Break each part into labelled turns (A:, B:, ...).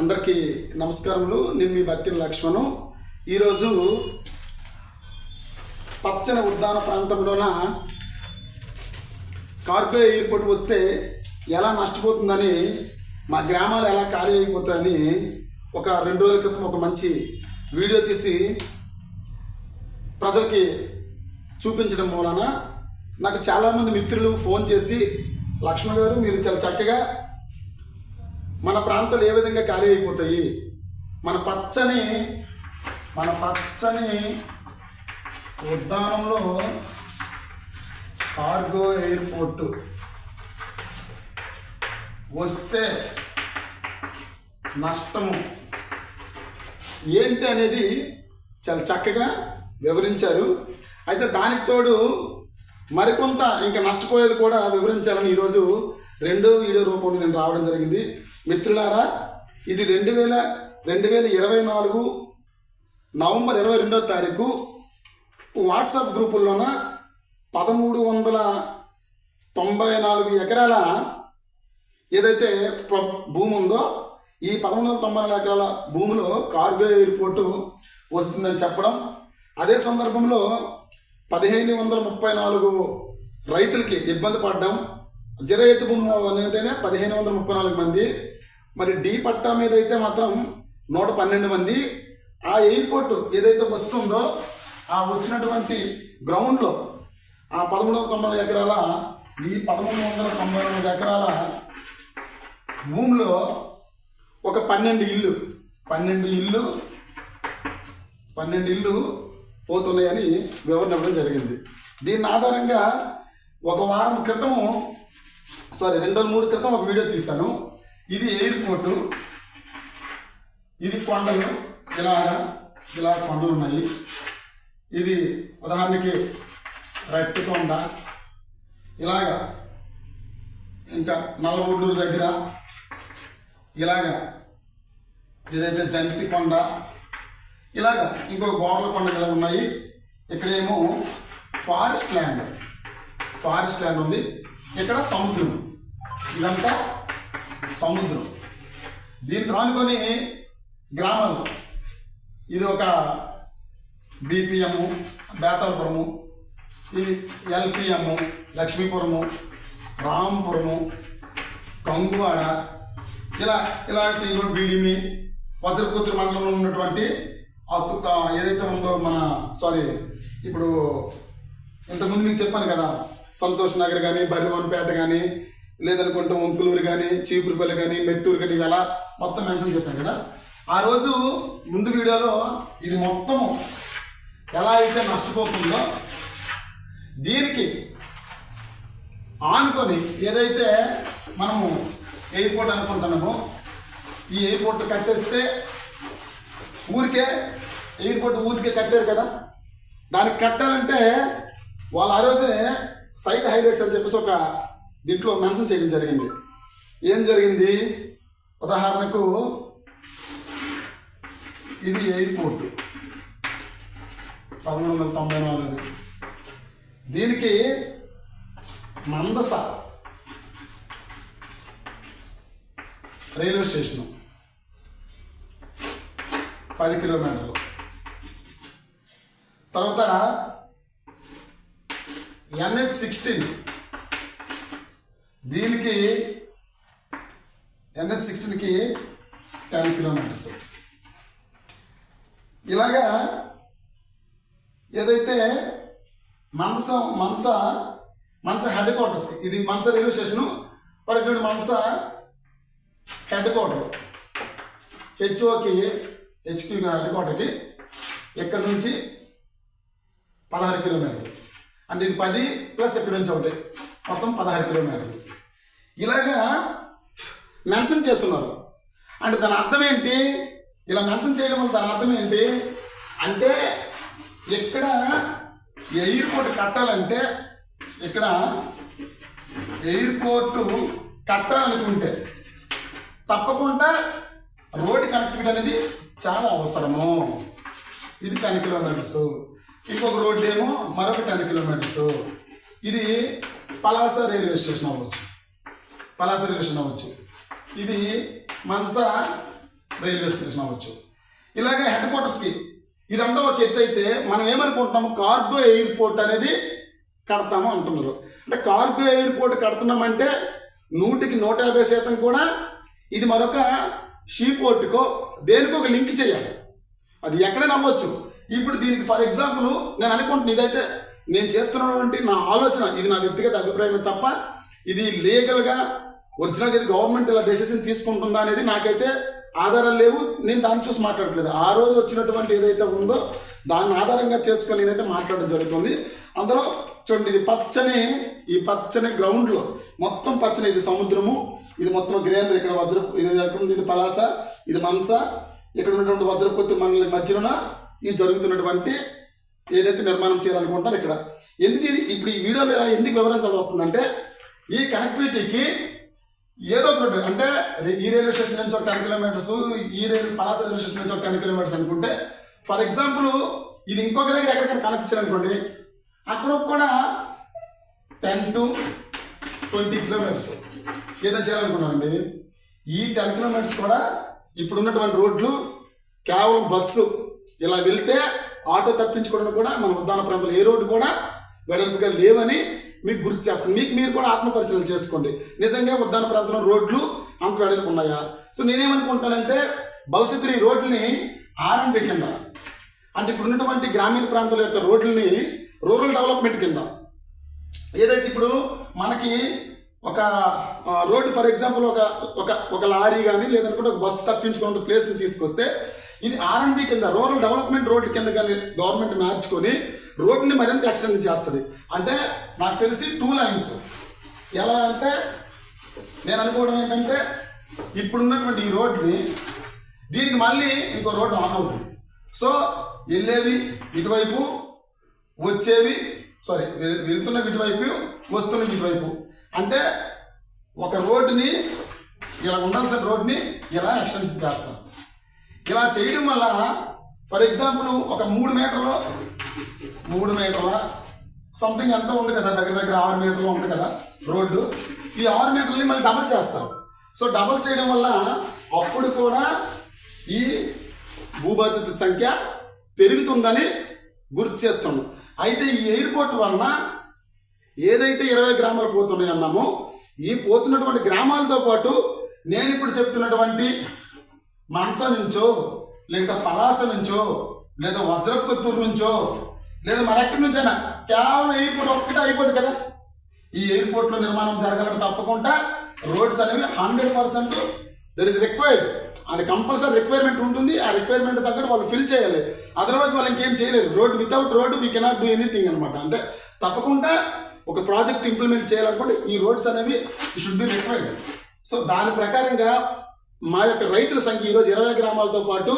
A: అందరికీ నమస్కారములు. నేను మీ బత్తిన లక్ష్మణు. ఈరోజు పచ్చని ఉద్యాన ప్రాంతంలోన కార్గో ఎయిర్పోర్ట్ వస్తే ఎలా నష్టపోతుందని మా గ్రామాలు ఎలా ఖాళీ అయిపోతాయని ఒక రెండు రోజుల క్రితం ఒక మంచి వీడియో తీసి ప్రజలకి చూపించడం మూలన నాకు చాలామంది మిత్రులు ఫోన్ చేసి లక్ష్మణ్ గారు మీరు చాలా చక్కగా మన ప్రాంతాలు ఏ విధంగా ఖాళీ అయిపోతాయి? మన పచ్చని మన పచ్చని ఉద్యానంలో కార్గో ఎయిర్పోర్టు వస్తే నష్టము. ఏంటి అనేది చాలా చక్కగా వివరించారు. అయితే దానికి తోడు మరికొంత ఇంకా నష్టపోయేది కూడా వివరించాలని ఈరోజు రెండో వీడియో రూపంలో నేను రావడం జరిగింది. మిత్రులారా ఇది రెండు వేల రెండు వేల ఇరవై నాలుగు నవంబర్ ఇరవై రెండో తారీఖు వాట్సాప్ గ్రూపుల్లోన పదమూడు వందల తొంభై నాలుగు ఎకరాల ఏదైతే ప్ర భూమి ఉందో ఈ పదమూడు వందల తొంభై నాలుగు ఎకరాల భూమిలో కార్గో ఎయిర్పోర్టు వస్తుందని చెప్పడం అదే సందర్భంలో పదిహేను వందల ముప్పై నాలుగు రైతులకి ఇబ్బంది పడ్డం జర ఎత్తు భూమి అంటేనే పదిహేను వందల ముప్పై నాలుగు మంది మరి డి పట్టా మీద అయితే మాత్రం నూట పన్నెండు మంది ఆ ఎయిర్పోర్ట్ ఏదైతే వస్తుందో ఆ వచ్చినటువంటి గ్రౌండ్లో ఆ పదమూడు వందల తొంభై ఎకరాల ఈ పదమూడు వందల తొంభై రెండు ఎకరాల భూమిలో ఒక పన్నెండు ఇల్లు పన్నెండు ఇల్లు పన్నెండు ఇల్లు పోతున్నాయని వివరణ ఇవ్వడం జరిగింది. దీని ఆధారంగా ఒక వారం క్రితం సారీ రెండు మూడు క్రితం ఒక వీడియో తీశాను. ఇది ఎయిర్పోర్టు. ఇది కొండలు. ఇలాగా ఇలా కొండలు ఉన్నాయి. ఇది ఉదాహరణకి రెట్టి కొండ. ఇలాగా ఇంకా నల్లగొడ్డూరు దగ్గర ఇలాగా ఏదైతే జంతి కొండ ఇలాగా ఇంకో గోడల కొండలు ఇలా ఉన్నాయి. ఇక్కడేమో ఫారెస్ట్ ల్యాండ్. ఫారెస్ట్ ల్యాండ్ ఉంది. ఇక్కడ సముద్రం. ఇదంతా సముద్రం. దీనికి ఆనుకొని గ్రామాలు. ఇది ఒక బీపీఎం బేతాలపురము ఇది ఎల్పిఎం లక్ష్మీపురము రాంపురము కంగువాడ ఇలా ఇలాంటి బీడిమి వజ్రపుత్రి మండలంలో ఉన్నటువంటి ఆ కు- ఏదైతే ఉందో మన సారీ ఇప్పుడు ఇంతకుముందు మీకు చెప్పాను కదా సంతోష్ నగర్ కానీ బరివన్పేట కానీ లేదనుకుంటే ఒంకులూరు కానీ చీపురుపల్లి కానీ మెట్టూరు కానీ ఇవి అలా మొత్తం మెన్షన్ చేశాం కదా. ఆ రోజు ముందు వీడియోలో ఇది మొత్తం ఎలా అయితే నష్టపోతుందో దీనికి ఆనుకొని ఏదైతే మనము ఎయిర్పోర్ట్ అనుకుంటున్నామో ఈ ఎయిర్పోర్ట్ కట్టేస్తే ఊరికే ఎయిర్పోర్ట్ ఊరికే కట్టారు కదా. దానికి కట్టాలంటే వాళ్ళు ఆ రోజే సైట్ హైలైట్స్ అని చెప్పేసి ఒక దీంట్లో మెన్షన్ చేయడం జరిగింది. ఏం జరిగింది? ఉదాహరణకు ఇది ఎయిర్పోర్ట్. పదమూడు వందల తొంభై నాలుగు దీనికి మందస రైల్వే స్టేషను పది కిలోమీటర్లు. తర్వాత ఎన్హెచ్ సిక్స్టీన్ దీనికి ఎన్హెచ్ సిక్స్టీన్కి టెన్ కిలోమీటర్స్. ఇలాగా ఏదైతే మనస మనస మనస హెడ్ క్వార్టర్స్ ఇది మనస రైల్వే స్టేషను ఫర్ ఎగ్జాంపుల్ మనస హెడ్ క్వార్టర్ హెచ్ఓకి హెచ్క్యూ హెడ్ క్వార్టర్కి ఇక్కడ నుంచి పదహారు కిలోమీటర్లు. అంటే ఇది పది ప్లస్ ఇక్కడ నుంచి ఒకటి మొత్తం పదహారు కిలోమీటర్లు. ఇలాగా మెన్షన్ చేస్తున్నారు. అంటే దాని అర్థం ఏంటి? ఇలా మెన్షన్ చేయడం వల్ల దాని అర్థం ఏంటి? అంటే ఇక్కడ ఎయిర్పోర్ట్ కట్టాలంటే ఇక్కడ ఎయిర్పోర్టు కట్టాలనుకుంటే తప్పకుండా రోడ్ కనెక్టివిటీ అనేది చాలా అవసరము. ఇది టెన్ కిలోమీటర్స్. ఇంకొక రోడ్డు ఏమో మరొక టెన్ కిలోమీటర్స్. ఇది పలాస రైల్వే స్టేషన్ అవ్వచ్చు. పలాస రైల్వే స్టేషన్ అవ్వచ్చు. ఇది మనస రైల్వే స్టేషన్ అవ్వచ్చు. ఇలాగే హెడ్ క్వార్టర్స్కి ఇదంతా ఒక ఎత్తు అయితే మనం ఏమనుకుంటున్నాము? కార్గో ఎయిర్పోర్ట్ అనేది కడతాము అంటున్నారు. అంటే కార్గో ఎయిర్పోర్ట్ కడుతున్నామంటే నూటికి నూట యాభై శాతం కూడా ఇది మరొక షీపోర్ట్కో దేనికో ఒక లింక్ చేయాలి. అది ఎక్కడైనా అవ్వచ్చు ఇప్పుడు దీనికి ఫర్ ఎగ్జాంపుల్ నేను అనుకుంటున్నా ఇదైతే నేను చేస్తున్నటువంటి నా ఆలోచన ఇది నా వ్యక్తిగత అభిప్రాయమే తప్ప ఇది లీగల్గా ఒరిజినల్గా ఇది గవర్నమెంట్ ఇలా డెసిషన్ తీసుకుంటుందా అనేది నాకైతే ఆధారాలు లేవు. నేను దాన్ని చూసి మాట్లాడట్లేదు. ఆ రోజు వచ్చినటువంటి ఏదైతే ఉందో దాన్ని ఆధారంగా చేసుకొని నేనైతే మాట్లాడడం జరుగుతుంది. అందులో చూడండి ఇది పచ్చని ఈ పచ్చని గ్రౌండ్లో మొత్తం పచ్చని. ఇది సముద్రము ఇది మొత్తం గ్రేంద్ర ఇక్కడ వజ్ర ఇది ఎక్కడ ఉంది? ఇది పలాస ఇది మనస. ఇక్కడ ఉన్నటువంటి వజ్రపొత్తి మండలి మధ్యలోన ఇది జరుగుతున్నటువంటి ఏదైతే నిర్మాణం చేయాలనుకుంటున్నారు ఇక్కడ. ఎందుకు ఇది? ఇప్పుడు ఈ వీడియోలో ఇలా ఎందుకు వివరించాల్సి వస్తుందంటే ఈ కనెక్టివిటీకి ఏదో ఒకటి అంటే ఈ రైల్వే స్టేషన్ నుంచి ఒక టెన్ కిలోమీటర్స్ ఈ రైలు పలాస రైల్వే స్టేషన్ నుంచి ఒక టెన్ కిలోమీటర్స్ అనుకుంటే ఫర్ ఎగ్జాంపుల్ ఇది ఇంకొక దగ్గర ఎక్కడికైనా కనెక్ట్ చేయాలనుకోండి అక్కడ కూడా టెన్ టు ట్వంటీ కిలోమీటర్స్ ఏదైనా చేయాలనుకున్నానండి ఈ టెన్ కిలోమీటర్స్ కూడా ఇప్పుడు ఉన్నటువంటి రోడ్లు కేవలం బస్సు ఇలా వెళ్తే ఆటో తప్పించుకోవడానికి కూడా మన ఉద్దాన ప్రాంతంలో ఏ రోడ్డు కూడా వెడల్పుగా లేవని మీకు గుర్తు చేస్తాను. మీకు మీరు కూడా ఆత్మ పరిశీలన చేసుకోండి. నిజంగా ఉద్దాన ప్రాంతంలో రోడ్లు అంత వెడల్పు ఉన్నాయా? సో నేనేమనుకుంటానంటే భవిష్యత్తులో ఈ రోడ్లని ఆర్ఎంపీ కింద అంటే ఇప్పుడు ఉన్నటువంటి గ్రామీణ ప్రాంతాల యొక్క రోడ్లని రూరల్ డెవలప్మెంట్ కింద. ఏదైతే ఇప్పుడు మనకి ఒక రోడ్డు ఫర్ ఎగ్జాంపుల్ ఒక ఒక ఒక లారీ కానీ లేదనుకుంటే ఒక బస్సు తప్పించుకున్న ప్లేస్ని తీసుకొస్తే ఇది ఆర్ఎండ్బి కింద రూరల్ డెవలప్మెంట్ రోడ్డు కింద కానీ గవర్నమెంట్ మార్చుకొని రోడ్ని మరింత ఎక్స్టెండ్ చేస్తుంది. అంటే నాకు తెలిసి టూ లైన్స్ ఎలా అంటే నేను అనుకోవడం ఏంటంటే ఇప్పుడున్నటువంటి ఈ రోడ్ని దీనికి మళ్ళీ ఇంకో రోడ్డు ఆన్ అవుతుంది. సో వెళ్ళేవి ఇటువైపు వచ్చేవి సారీ వెళ్తున్న ఇటువైపు వస్తున్న ఇటువైపు. అంటే ఒక రోడ్డుని ఇలా ఉండాల్సిన రోడ్ని ఇలా ఎక్స్టెన్స్ చేస్తాం. ఇలా చేయడం వల్ల ఫర్ ఎగ్జాంపుల్ ఒక మూడు మీటర్లు మూడు మీటర్ల? సంథింగ్ ఎంతో ఉంది కదా దగ్గర దగ్గర ఆరు మీటర్లు ఉంది కదా రోడ్డు. ఈ ఆరు మీటర్లని మళ్ళీ డబల్ చేస్తారు. సో డబల్ చేయడం వల్ల అప్పుడు కూడా ఈ భూబాధిత సంఖ్య పెరుగుతుందని గుర్తు చేస్తున్నాం. అయితే ఈ ఎయిర్పోర్ట్ వలన ఏదైతే ఇరవై గ్రామాలు పోతున్నాయి అన్నామో ఈ పోతున్నటువంటి గ్రామాలతో పాటు నేను ఇప్పుడు చెప్తున్నటువంటి మనస నుంచో లేదా పలాస నుంచో లేదా వజ్రపుత్తూరు నుంచో లేదా మరెక్కడి నుంచైనా? కేవలం ఎయిర్పోర్ట్ ఒక్కటే అయిపోదు కదా? ఈ ఎయిర్పోర్ట్లో నిర్మాణం జరగాలంటే తప్పకుండా. రోడ్స్ అనేవి hundred percent there is required అది కంపల్సరీ రిక్వైర్మెంట్ ఉంటుంది. ఆ రిక్వైర్మెంట్ తగ్గట్టు వాళ్ళు ఫిల్ చేయాలి. అదర్వైజ్ వాళ్ళు ఇంకేం చేయలేరు. Road without road we cannot do anything అనమాట అంటే తప్పకుండా ఒక ప్రాజెక్ట్ ఇంప్లిమెంట్ చేయాలనుకుంటే ఈ రోడ్స్ అనేవి షుడ్ బి రిక్వైర్డ్ సో దాని ప్రకారంగా మా యొక్క రైతుల సంఖ్య ఈరోజు ఇరవై గ్రామాలతో పాటు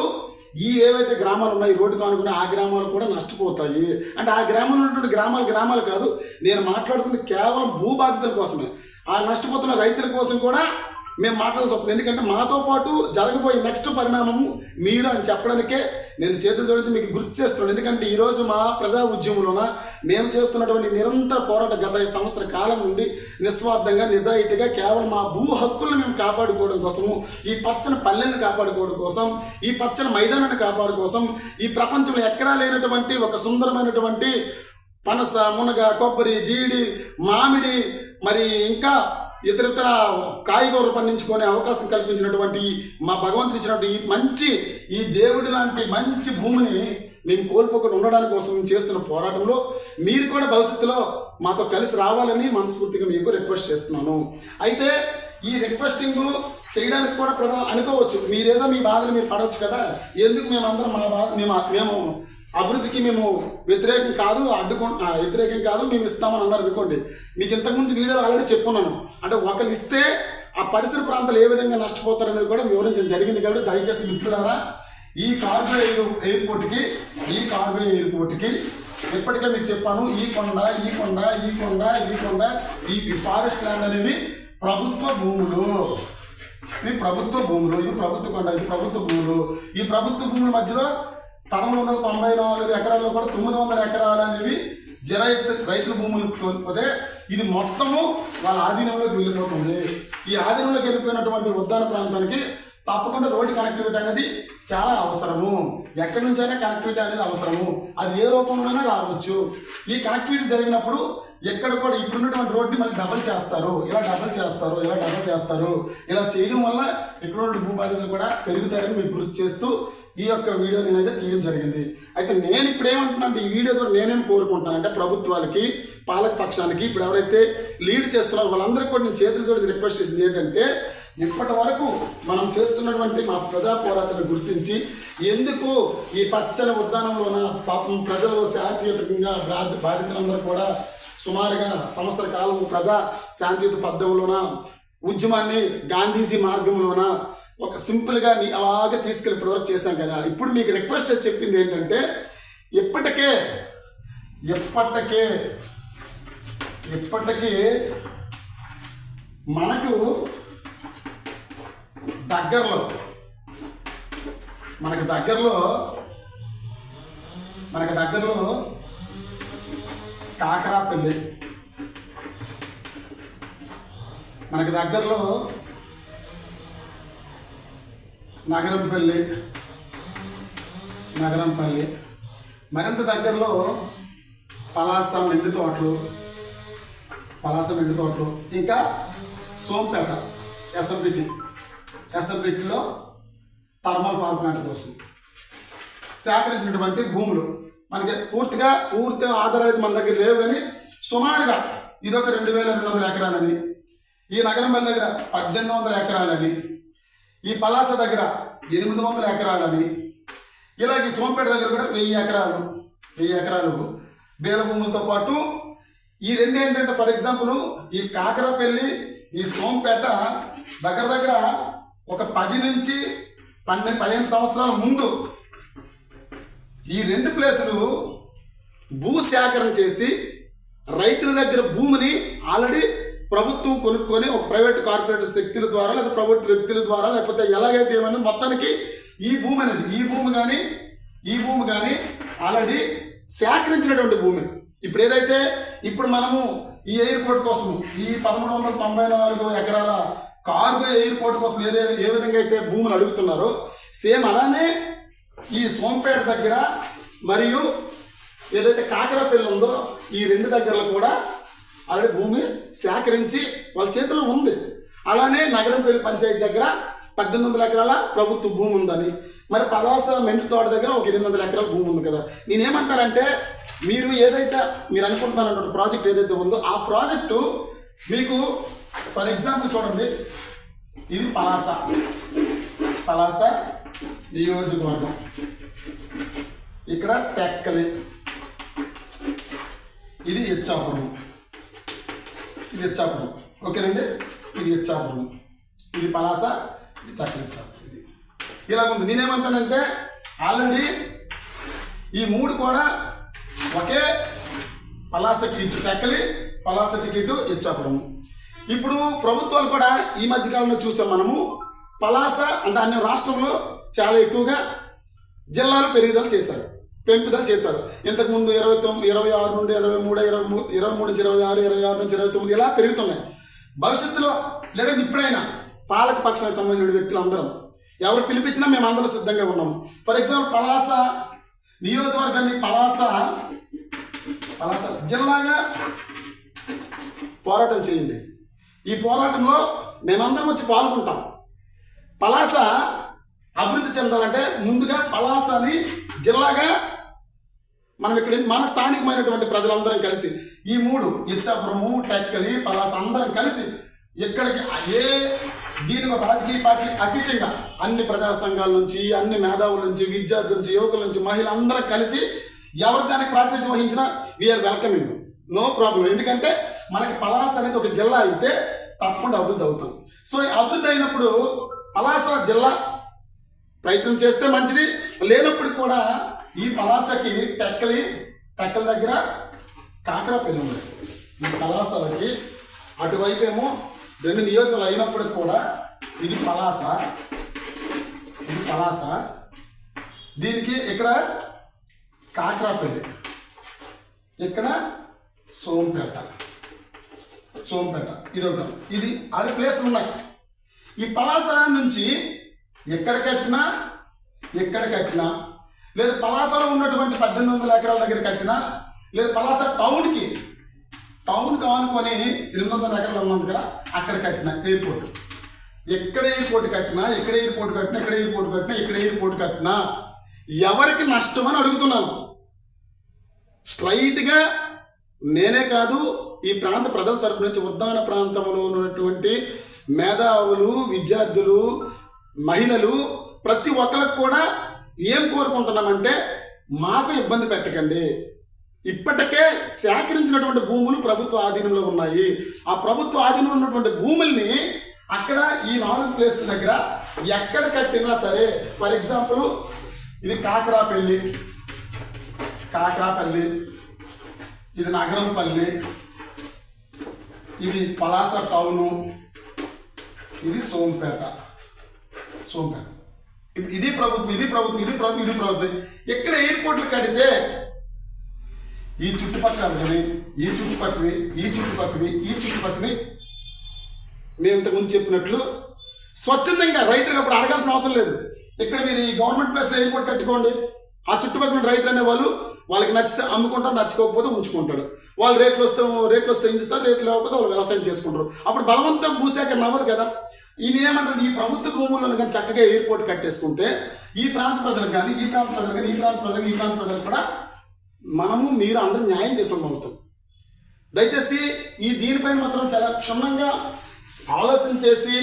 A: ఈ ఏవైతే గ్రామాలు ఉన్నాయి రోడ్డుకు కానుకున్న ఆ గ్రామాలు కూడా నష్టపోతాయి. అంటే ఆ గ్రామంలో ఉన్నటువంటి గ్రామాలు గ్రామాలు కాదు నేను మాట్లాడుతుంది కేవలం భూబాధితుల కోసమే. ఆ నష్టపోతున్న రైతుల కోసం కూడా మేము మాట్లాడాల్సి వస్తుంది. ఎందుకంటే మాతో పాటు జరగబోయే నెక్స్ట్ పరిణామము మీరు అని చెప్పడానికే నేను చేతులు జోడించి మీకు గుర్తు చేస్తున్నాను. ఎందుకంటే ఈరోజు మా ప్రజా ఉద్యమంలోన మేము చేస్తున్నటువంటి నిరంతర పోరాట గత సంవత్సర కాలం నుండి నిస్వార్థంగా నిజాయితీగా కేవలం మా భూ హక్కులను మేము కాపాడుకోవడం కోసము ఈ పచ్చని పల్లెల్ని కాపాడుకోవడం కోసం ఈ పచ్చని మైదానాన్ని కాపాడుకోసం కోసం ఈ ప్రపంచంలో ఎక్కడా లేనటువంటి ఒక సుందరమైనటువంటి పనస మునగ కొబ్బరి జీడి మామిడి మరి ఇంకా ఇతరితర కాయగూరలు పండించుకునే అవకాశం కల్పించినటువంటి మా భగవంతుడు ఇచ్చినటువంటి ఈ మంచి ఈ దేవుడి లాంటి మంచి భూమిని మేము కోల్పోకుండా ఉండడానికి కోసం చేస్తున్న పోరాటంలో మీరు కూడా భవిష్యత్తులో మాతో కలిసి రావాలని మనస్ఫూర్తిగా మీకు రిక్వెస్ట్ చేస్తున్నాను. అయితే ఈ రిక్వెస్టింగ్ చేయడానికి కూడా ప్రధాన అనుకోవచ్చు. మీరేదో మీ బాధలు మీరు పడవచ్చు కదా. ఎందుకు మేమందరం మా బాధ మేము మేము అభివృద్ధికి మేము వ్యతిరేకం కాదు అడ్డుకో ఆ, వ్యతిరేకం కాదు మేము ఇస్తామని అన్నారు అనుకోండి. మీకు ఇంతకుముందు వీడియోలో ఆల్రెడీ చెప్పున్నాను. అంటే ఒకరు ఇస్తే ఆ పరిసర ప్రాంతాలు ఏ విధంగా నష్టపోతారనేది కూడా వివరించడం జరిగింది కాబట్టి దయచేసి మిత్రులారా ఈ కార్గో ఎయిర్పోర్ట్కి ఈ కార్గో ఎయిర్పోర్ట్కి ఇప్పటికే మీకు చెప్పాను ఈ కొండ ఈ కొండ ఈ కొండ ఈ కొండ ఈ ఈ ఫారెస్ట్ ల్యాండ్ అనేవి ప్రభుత్వ భూములు. ఇవి ప్రభుత్వ భూములు ఇది ప్రభుత్వ కొండ ఇది ప్రభుత్వ భూములు. ఈ ప్రభుత్వ భూముల మధ్యలో పదమూడు వందల తొంభై నాలుగు ఎకరాల్లో కూడా తొమ్మిది వందల ఎకరాలు అనేవి జరైతు రైతుల భూములు కోల్పోతే ఇది మొత్తము వాళ్ళ ఆధీనంలోకి వెళ్ళిపోతుంది. ఈ ఆధీనంలోకి వెళ్ళిపోయినటువంటి ఉద్యాన ప్రాంతానికి తప్పకుండా రోడ్డు కనెక్టివిటీ అనేది చాలా అవసరము. ఎక్కడి నుంచైనా కనెక్టివిటీ అనేది అవసరము. అది ఏ రూపంలోనే రావచ్చు. ఈ కనెక్టివిటీ జరిగినప్పుడు ఎక్కడ కూడా ఇప్పుడున్నటువంటి రోడ్ని మళ్ళీ డబల్ చేస్తారు. ఇలా డబల్ చేస్తారు ఇలా డబల్ చేస్తారు. ఇలా చేయడం వల్ల ఇక్కడ ఉన్న భూ కూడా పెరుగుతారని మీకు గుర్తు చేస్తూ ఈ యొక్క వీడియో నేనైతే తీయడం జరిగింది. అయితే నేను ఇప్పుడు ఏమంటున్నాను ఈ వీడియో ద్వారా నేనేం కోరుకుంటున్నాను అంటే ప్రభుత్వాలకి పాలక పక్షానికి ఇప్పుడు ఎవరైతే లీడ్ చేస్తున్నారో వాళ్ళందరికీ కూడా నేను చేతులు రిక్వెస్ట్ చేసింది ఏంటంటే ఇప్పటి వరకు మనం చేస్తున్నటువంటి మా ప్రజా పోరాటాన్ని గుర్తించి ఎందుకు ఈ పచ్చని ఉద్యానంలోన పాపం ప్రజలు శాంతియుతంగా బాధితులందరూ కూడా సుమారుగా సంవత్సర కాలం ప్రజా శాంతియుత పద్యంలోన ఉద్యమాన్ని గాంధీజీ మార్గంలోన ఒక సింపుల్గా నీ అలాగే తీసుకెళ్ళి ఇప్పటివరకు చేశాం కదా. ఇప్పుడు మీకు రిక్వెస్ట్ చేసి చెప్పింది ఏంటంటే ఇప్పటికే ఎప్పటికే ఇప్పటికీ మనకు దగ్గరలో మనకు దగ్గరలో మనకు దగ్గరలో కాకరాపల్లి మనకు దగ్గరలో నగరంపల్లి. నగరంపల్లి. మరింత దగ్గరలో పలాస ఎండు తోటలు పలాస ఎండు తోటలు ఇంకా సోంపేట ఎస్ఎంపిటి ఎస్ఎంపిటిలో థర్మల్ పవర్ ప్లాంట్ కోసం సేకరించినటువంటి భూములు. మనకి పూర్తిగా పూర్తి ఆధారాలు అయితే మన దగ్గర లేవు కానీ సుమారుగా ఇదొక రెండు వేల రెండు వందల ఎకరాలని ఈ నగరం దగ్గర పద్దెనిమిది వందల ఎకరాలని ఈ పలాస దగ్గర ఎనిమిది వందల ఎకరాలని ఇలాగే ఈ సోంపేట దగ్గర కూడా వెయ్యి ఎకరాలు వెయ్యి ఎకరాలు బేల భూములతో పాటు ఈ రెండు ఏంటంటే ఫర్ ఎగ్జాంపుల్ ఈ కాకరపల్లి ఈ సోంపేట దగ్గర దగ్గర ఒక పది నుంచి పన్నెండు పదిహేను సంవత్సరాల ముందు ఈ రెండు ప్లేసులు భూ సేకరణ చేసి రైతుల దగ్గర భూమిని ఆల్రెడీ ప్రభుత్వం కొనుక్కొని ఒక ప్రైవేట్ కార్పొరేట్ శక్తుల ద్వారా లేదా ప్రభుత్వ వ్యక్తుల ద్వారా లేకపోతే ఎలాగైతే ఏమైనా మొత్తానికి ఈ భూమి అనేది ఈ భూమి కానీ ఈ భూమి కానీ ఆల్రెడీ సేకరించినటువంటి భూమి. ఇప్పుడు ఏదైతే ఇప్పుడు మనము ఈ ఎయిర్పోర్ట్ కోసం ఈ పదమూడు వందల తొంభై నాలుగు ఎకరాల కార్గో ఎయిర్పోర్ట్ కోసం ఏదే ఏ విధంగా అయితే భూములు అడుగుతున్నారో సేమ్ అలానే ఈ సోంపేట దగ్గర మరియు ఏదైతే కాకరపల్లి ఉందో ఈ రెండు దగ్గరలో కూడా అలాగే భూమి సేకరించి వాళ్ళ చేతిలో ఉంది. అలానే నగరంపల్లి పంచాయతీ దగ్గర పద్దెనిమిది వందల ఎకరాల ప్రభుత్వ భూమి ఉందని. మరి పలాస మెండు తోట దగ్గర ఒక ఎనిమిది వందల ఎకరాల భూమి ఉంది కదా. నేనేమంటానంటే మీరు ఏదైతే మీరు అనుకుంటున్నారన్నటువంటి ప్రాజెక్ట్ ఏదైతే ఉందో ఆ ప్రాజెక్టు మీకు ఫర్ ఎగ్జాంపుల్ చూడండి ఇది పలాస. పలాస నియోజకవర్గం. ఇక్కడ టెక్కలి. ఇది ఇచ్చాపురం ఇది ఇచ్చాపురం ఓకేనండి? ఇది ఇచ్చాపురం ఇది పలాస ఇది టెక్కలి ఇది. ఇలా ఉంది. నేనేమంటానంటే ఆల్రెడీ ఈ మూడు కూడా ఒకే పలాసకి ఇటు టెక్కలి పలాస ఇటు ఇచ్చాపురం ఇప్పుడు ప్రభుత్వాలు కూడా ఈ మధ్యకాలంలో చూసాం మనము పలాస అంటే అన్ని రాష్ట్రంలో చాలా ఎక్కువగా జిల్లాలు పెరుగుదల చేశారు. పెంపుదల చేశారు. ఇంతకుముందు ఇరవై తొమ్మిది ఇరవై ఆరు నుండి ఇరవై మూడు ఇరవై మూడు ఇరవై మూడు నుంచి ఇరవై ఆరు ఇరవై ఆరు నుంచి ఇరవై తొమ్మిది ఇలా పెరుగుతున్నాయి. భవిష్యత్తులో లేదా ఇప్పుడైనా పాలక పక్షానికి సంబంధించిన వ్యక్తులు అందరం ఎవరు పిలిపించినా మేము అందరం సిద్ధంగా ఉన్నాం. ఫర్ ఎగ్జాంపుల్ పలాస నియోజకవర్గాన్ని పలాస పలాస జిల్లాగా పోరాటం చేయండి. ఈ పోరాటంలో మేమందరం వచ్చి పాల్గొంటాం. పలాస అభివృద్ధి చెందాలంటే ముందుగా పలాసని జిల్లాగా మనం ఇక్కడ మన స్థానికమైనటువంటి ప్రజలందరం కలిసి ఈ మూడు ఇచ్చాపురము టెక్కలి పలాస అందరం కలిసి ఇక్కడికి ఏ దీని ఒక రాజకీయ పార్టీ అతీతంగా అన్ని ప్రజా సంఘాల నుంచి అన్ని మేధావుల నుంచి విద్యార్థుల నుంచి యువకుల నుంచి మహిళలందరం కలిసి ఎవరు దానికి ప్రాతినిధ్యం వహించినా we are welcoming no problem ఎందుకంటే మనకి పలాస అనేది ఒక జిల్లా అయితే తప్పకుండా అభివృద్ధి అవుతాం. సో అభివృద్ధి అయినప్పుడు పలాస జిల్లా ప్రయత్నం చేస్తే మంచిది. లేనప్పుడు కూడా ఈ పలాసకి టెక్కలి టెక్కల దగ్గర కాకరపల్లి ఉంది. ఈ పలాసలకి అటువైపు ఏమో రెండు నియోజకవర్గాలు అయినప్పటికి కూడా ఇది పలాస. ఇది పలాస. దీనికి ఇక్కడ కాకరాపల్లి ఇక్కడ సోంపేట. సోంపేట. ఇది ఒకటి. ఇది అది ప్లేస్లు ఉన్నాయి. ఈ పలాస నుంచి ఎక్కడ కట్టినా ఎక్కడ కట్టినా లేదా పలాసలో ఉన్నటువంటి పద్దెనిమిది వందల ఎకరాల దగ్గర కట్టినా లేదా పలాస టౌన్కి టౌన్కి కానుకొని ఎనిమిది వందల ఎకరాలు ఉన్నది కదా అక్కడ కట్టిన ఎయిర్పోర్ట్. ఎక్కడ ఎయిర్పోర్ట్ కట్టినా ఎక్కడ ఎయిర్పోర్ట్ కట్టినా ఎక్కడ ఎయిర్పోర్ట్ కట్టినా ఎక్కడ ఎయిర్పోర్ట్ కట్టినా ఎవరికి నష్టం అని అడుగుతున్నాను. స్ట్రైట్గా నేనే కాదు ఈ ప్రాంత ప్రజల తరపు నుంచి ఉద్దాన ప్రాంతంలో ఉన్నటువంటి మేధావులు విద్యార్థులు మహిళలు ప్రతి ఒక్కరికి కూడా ఏం కోరుకుంటున్నామంటే మాకు ఇబ్బంది పెట్టకండి. ఇప్పటికే సేకరించినటువంటి భూములు ప్రభుత్వ ఆధీనంలో ఉన్నాయి. ఆ ప్రభుత్వ ఆధీనంలో ఉన్నటువంటి భూముల్ని అక్కడ ఈ నాలుగు ప్లేసుల దగ్గర ఎక్కడ కట్టినా సరే ఫర్ ఎగ్జాంపుల్ ఇది కాకరాపల్లి కాకరాపల్లి ఇది నగరంపల్లి ఇది పలాస టౌను ఇది సోంపేట సోంపేట. ఇది ప్రభుత్వం ఇది ప్రభుత్వం ఇది ప్రభుత్వం ఇది ప్రభుత్వం. ఎక్కడ ఎయిర్పోర్ట్లు కడితే ఈ చుట్టుపక్కల కానీ ఈ చుట్టుపక్కవి ఈ చుట్టుపక్కవి ఈ చుట్టుపక్కవి మేము ఇంతకుముందు చెప్పినట్లు స్వచ్ఛందంగా రైతులకు అప్పుడు అడగాల్సిన అవసరం లేదు. ఇక్కడ మీరు ఈ గవర్నమెంట్ ప్లేస్లో ఎయిర్పోర్ట్ కట్టుకోండి. ఆ చుట్టుపక్కల రైతులు అనే వాళ్ళు వాళ్ళకి నచ్చితే అమ్ముకుంటారు నచ్చుకోకపోతే ఉంచుకుంటాడు వాళ్ళు రేట్లు వస్తే రేట్లు వస్తే ఇంచుతారు రేట్లు లేకపోతే వాళ్ళు వ్యవసాయం చేసుకుంటారు. అప్పుడు బలవంతం భూసేకరణ అవ్వదు కదా. ఈయన ఏమంటారు ఈ ప్రభుత్వ భూములను కానీ చక్కగా ఎయిర్పోర్ట్ కట్టేసుకుంటే ఈ ప్రాంత ప్రజలు కానీ ఈ ప్రాంత ప్రజలు కానీ ఈ ప్రాంత ప్రజలు ఈ ప్రాంత ప్రజలు కూడా మనము మీరు అందరూ న్యాయం చేసిన అవుతాం. దయచేసి ఈ దీనిపై మాత్రం చాలా క్షుణ్ణంగా ఆలోచన చేసి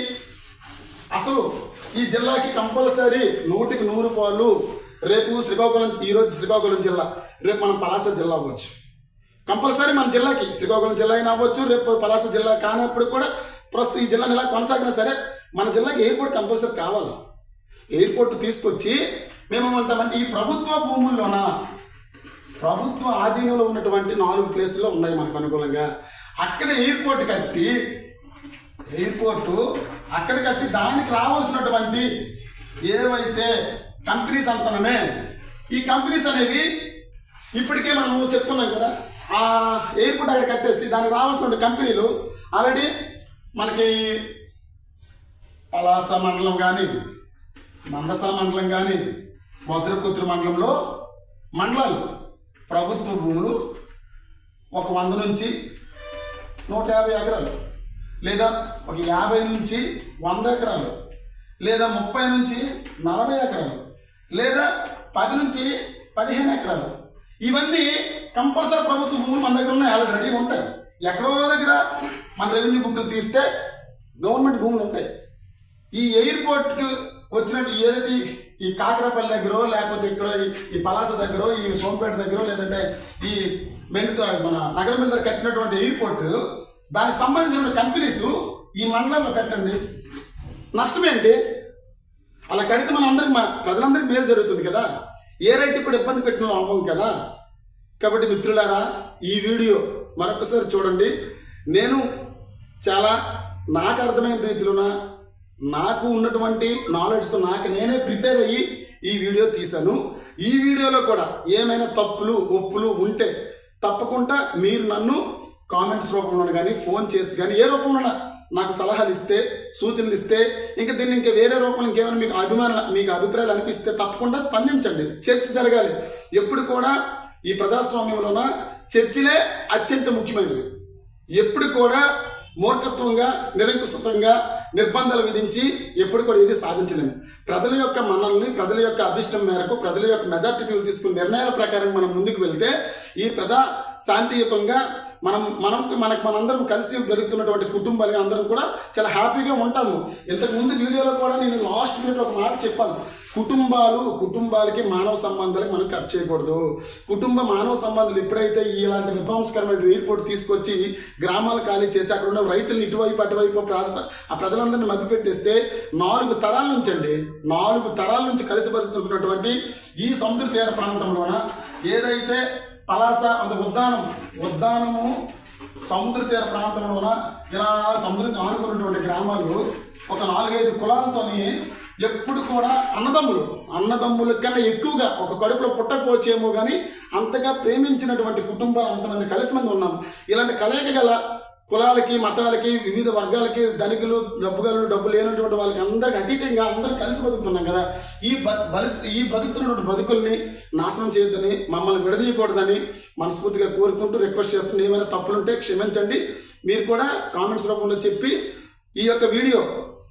A: అసలు ఈ జిల్లాకి కంపల్సరీ నూటికి నూరు పాలు రేపు శ్రీకాకుళం ఈరోజు శ్రీకాకుళం జిల్లా రేపు మనం పలాస జిల్లా అవ్వచ్చు. కంపల్సరీ మన జిల్లాకి శ్రీకాకుళం జిల్లా అయినా అవ్వచ్చు రేపు పలాస జిల్లా కానప్పుడు కూడా ప్రస్తుతం ఈ జిల్లా ఇలా కొనసాగినా సరే మన జిల్లాకి ఎయిర్పోర్ట్ కంపల్సరీ కావాలి. ఎయిర్పోర్ట్ తీసుకొచ్చి మేము ఏమంటామంటే ఈ ప్రభుత్వ భూముల్లోన ప్రభుత్వ ఆధీనంలో ఉన్నటువంటి నాలుగు ప్లేసుల్లో ఉన్నాయి మనకు అనుకూలంగా. అక్కడ ఎయిర్పోర్ట్ కట్టి ఎయిర్పోర్టు అక్కడ కట్టి దానికి రావాల్సినటువంటి ఏవైతే కంపెనీస్ అంతనమే ఈ కంపెనీస్ అనేవి ఇప్పటికే మనము చెప్తున్నాం కదా ఆ ఎయిర్పోర్ట్ అక్కడ కట్టేసి దానికి రావాల్సిన కంపెనీలు ఆల్రెడీ మనకి పలాస మండలం కానీ మందస మండలం కానీ వజ్రపుత్ర మండలంలో మండలాలు ప్రభుత్వ భూములు ఒక వంద నుంచి నూట యాభై ఎకరాలు లేదా ఒక యాభై నుంచి వంద ఎకరాలు లేదా ముప్పై నుంచి నలభై ఎకరాలు లేదా పది నుంచి పదిహేను ఎకరాలు. ఇవన్నీ కంపల్సరీ ప్రభుత్వ భూములు మన దగ్గర ఉన్నాయి ఆల్రెడీ ఉంటాయి. ఎక్కడో దగ్గర మన రెవెన్యూ బుక్లు తీస్తే గవర్నమెంట్ భూములు ఉంటాయి. ఈ ఎయిర్పోర్ట్కి వచ్చినట్టు ఏదైతే ఈ- కాకరపల్లి దగ్గర లేకపోతే ఇక్కడ ఈ- ఈ పలాస దగ్గర ఈ సోంపేట దగ్గర లేదంటే ఈ మెండుతో మన నగరం మీద కట్టినటువంటి ఎయిర్పోర్ట్ దానికి సంబంధించిన కంపెనీస్ ఈ మండలంలో కట్టండి. నష్టమేంటి అలా కడితే మన అందరికి మా ప్రజలందరికీ మేలు జరుగుతుంది కదా. ఏ రైతు కూడా ఇబ్బంది పెట్టిన అవ్వం కదా. కాబట్టి మిత్రులారా ఈ వీడియో మరొకసారి చూడండి. నేను చాలా నాకు అర్థమైన రీతిలోన నాకు ఉన్నటువంటి నాలెడ్జ్తో నాకు నేనే ప్రిపేర్ అయ్యి ఈ వీడియో తీశాను. ఈ వీడియోలో కూడా ఏమైనా తప్పులు ఒప్పులు ఉంటే తప్పకుండా మీరు నన్ను కామెంట్స్ రూపంలో కానీ ఫోన్ చేసి కానీ ఏ రూపంలో నాకు సలహాలు ఇస్తే సూచనలు ఇస్తే ఇంకా దీన్ని ఇంకా వేరే రూపంలో ఇంకేమైనా మీకు అభిమాన మీకు అభిప్రాయాలు అనిపిస్తే తప్పకుండా స్పందించండి. చర్చ జరగాలి. ఎప్పుడు కూడా ఈ ప్రజాస్వామ్యంలోన చర్చిలే అత్యంత ముఖ్యమైనవి. ఎప్పుడు కూడా మూర్ఖత్వంగా నిరంకుశత్వంగా నిర్బంధాలు విధించి ఎప్పుడు కూడా ఇది సాధించలేము. ప్రజల యొక్క మనల్ని ప్రజల యొక్క అభిష్టం మేరకు ప్రజల యొక్క మెజార్టీ పీపుల్ తీసుకున్న నిర్ణయాల ప్రకారం మనం ముందుకు వెళ్తే ఈ ప్రజా శాంతియుతంగా మనం మనం మనకు మనందరం కలిసి బ్రతుకుతున్నటువంటి కుటుంబాలు అందరం కూడా చాలా హ్యాపీగా ఉంటాము. ఇంతకుముందు వీడియోలో కూడా నేను లాస్ట్ మినిట్లో ఒక మాట చెప్పాను. కుటుంబాలు కుటుంబాలకి మానవ సంబంధాలకి మనం కట్ చేయకూడదు. కుటుంబ మానవ సంబంధాలు ఎప్పుడైతే ఇలాంటి విధ్వంసకరమైన ఎయిర్పోర్ట్ తీసుకొచ్చి గ్రామాలు ఖాళీ చేసి అక్కడ ఉన్న రైతులను ఇటువైపు అటువైపు ప్రాధ ఆ ప్రజలందరినీ మభ్యపెట్టేస్తే నాలుగు తరాల నుంచి అండి నాలుగు తరాల నుంచి కలిసి బతుకుతున్నటువంటి ఈ సముద్ర తీర ప్రాంతంలోన ఏదైతే పలాస అంటే ఉద్దానం ఉద్దానము సముద్ర తీర ప్రాంతంలోన ఇలా సముద్రం ఆనుకున్నటువంటి గ్రామాలు ఒక నాలుగైదు కులాలతోని ఎప్పుడు కూడా అన్నదమ్ములు. అన్నదమ్ముల కన్నా ఎక్కువగా ఒక కడుపులో పుట్టకపోవచ్చేమో కానీ అంతగా ప్రేమించినటువంటి కుటుంబాలు అంతమంది కలిసి మంది ఉన్నాం. ఇలాంటి కలయిక గల కులాలకి మతాలకి వివిధ వర్గాలకి ధనికులు డబ్బుగలు డబ్బు లేనటువంటి వాళ్ళకి అందరికి అతీతంగా అందరూ కలిసి బతుకుతున్నాం కదా. ఈ బ బలి ఈ బ్రతుకుతున్నటువంటి బ్రతుకుల్ని నాశనం చేయొద్దని మమ్మల్ని విడదీయకూడదని మనస్ఫూర్తిగా కోరుకుంటూ రిక్వెస్ట్ చేస్తున్న ఏమైనా తప్పులుంటే క్షమించండి. మీరు కూడా కామెంట్స్ రూపంలో చెప్పి ఈ యొక్క వీడియో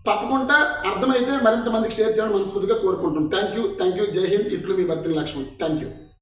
A: తప్పకుండా అర్థమైతే మరింత మందికి షేర్ చేయడం మనస్ఫూర్తిగా కోరుకుంటున్నాం. థ్యాంక్ యూ థ్యాంక్ యూ జై హింద్. ఇట్లు మీ భక్తుల లక్ష్మణ్. Thank you